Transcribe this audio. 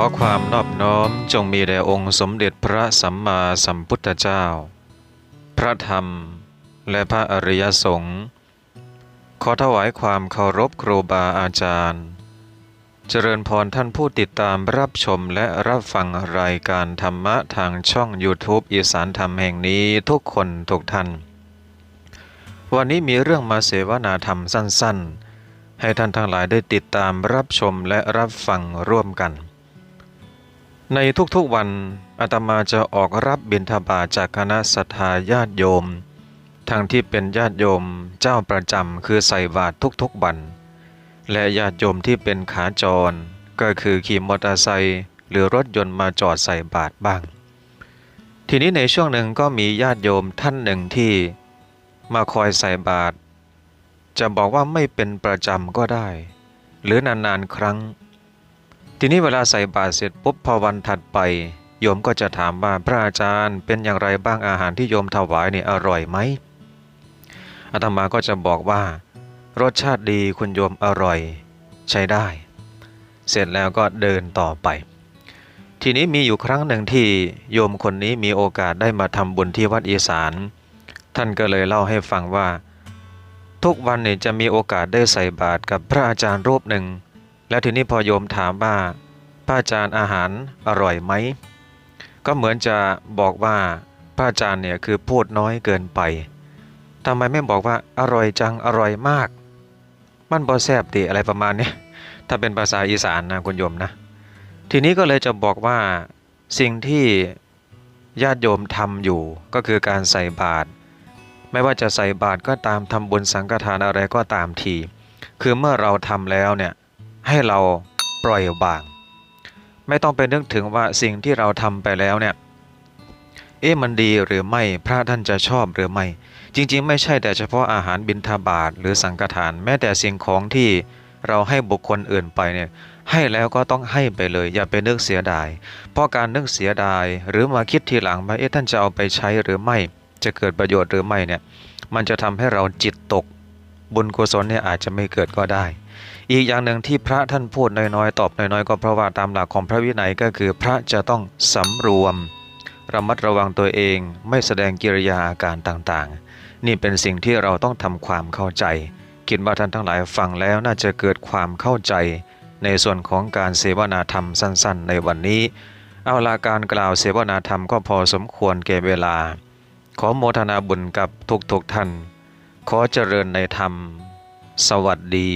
อความนอบน้อมจงมีแด่องค์สมเด็จพระสัมมาสัมพุทธเจ้า พระธรรมและพระอริยสงฆ์ขอถวายความเคารพครูบาอาจารย์ เจริญพรท่านผู้ติดตามรับชมและรับฟังรายการธรรมะทางช่อง YouTube อีสานธรรมแห่งนี้ทุกคนทุกท่าน วันนี้มีเรื่องมาเสวนาธรรมสั้น ๆ ให้ท่านทั้งหลายได้ติดตามรับชมและรับฟังร่วมกัน ในทุกๆวันอาตมาจะออกรับบิณฑบาตจากคณะศรัทธาญาติโยม ทั้งที่เป็นญาติโยมเจ้าประจำคือใส่บาตรทุกๆวัน และญาติโยมที่เป็นขาจร ก็คือขี่มอเตอร์ไซค์หรือรถยนต์มาจอดใส่บาตรบ้าง ทีนี้ในช่วงหนึ่งก็มีญาติโยมท่านหนึ่งที่มาคอยใส่บาตรจะบอกว่าไม่เป็นประจำก็ได้ หรือนานๆครั้ง ทีนี้เวลาใส่บาตรเสร็จปุ๊บพอวันถัดไป โยมก็จะถามว่าพระอาจารย์เป็นอย่างไรบ้างอาหารที่โยมถวายเนี่ยอร่อยไหมอาตมาก็จะบอกว่า รสชาติดีคุณโยมอร่อยใช้ได้ เสร็จแล้วก็เดินต่อไป ทีนี้มีอยู่ครั้งหนึ่งที่โยมคนนี้มีโอกาสได้มาทำบุญที่วัดอีสาน ท่านก็เลยเล่าให้ฟังว่า ทุกวันเนี่ยจะมีโอกาสได้ใส่บาตรกับพระอาจารย์รูปหนึ่ง แล้วทีนี้พอโยมถามว่าพระอาจารย์อาหารอร่อยไหม ก็เหมือนจะบอกว่าพระอาจารย์เนี่ยคือพูดน้อยเกินไปทำไมไม่บอกว่าอร่อยจังอร่อยมาก มันบอแซบติอะไรประมาณนี้ถ้าเป็นภาษาอีสานนะคุณโยมนะ ทีนี้ก็เลยจะบอกว่าสิ่งที่ญาติโยมทำอยู่ก็คือการใส่บาตรไม่ว่าจะใส่บาตรก็ตามทำบุญสังฆทานอะไรก็ตามที คือเมื่อเราทำแล้วเนี่ย ให้เราปล่อยวาง ไม่ต้องไปนึกถึงว่าสิ่งที่เราทำไปแล้วเนี่ยเอ๊ะมันดีหรือไม่พระท่านจะชอบหรือไม่ จริงๆ ไม่ใช่แต่เฉพาะอาหารบิณฑบาตหรือสังฆทาน แม้แต่สิ่งของที่เราให้บุคคลอื่นไปเนี่ยให้แล้วก็ต้องให้ไปเลย อย่าไปนึกเสียดาย เพราะการนึกเสียดาย หรือมาคิดทีหลังว่าเอ๊ะท่านจะเอาไปใช้หรือไม่ จะเกิดประโยชน์หรือไม่เนี่ยมันจะทำให้เราจิตตก บุญกุศลเนี่ยอาจจะไม่เกิดก็ได้ อีกอย่างหนึ่งที่พระท่านพูดน้อยๆ ตอบน้อยๆ ก็เพราะว่าตามหลักของพระวินัยก็คือพระจะต้องสำรวม ระมัดระวังตัวเองไม่แสดงกิริยาอาการต่างๆ นี่เป็นสิ่งที่เราต้องทำความเข้าใจ คิดว่าท่านทั้งหลายฟังแล้วน่าจะเกิดความเข้าใจ ในส่วนของการเสวนาธรรมสั้น ๆ ในวันนี้ เอาลาการกล่าวเสวนาธรรมก็พอสมควรแก่เวลา ขอโมทนาบุญกับทุกๆท่าน ขอเจริญในธรรม สวัสดี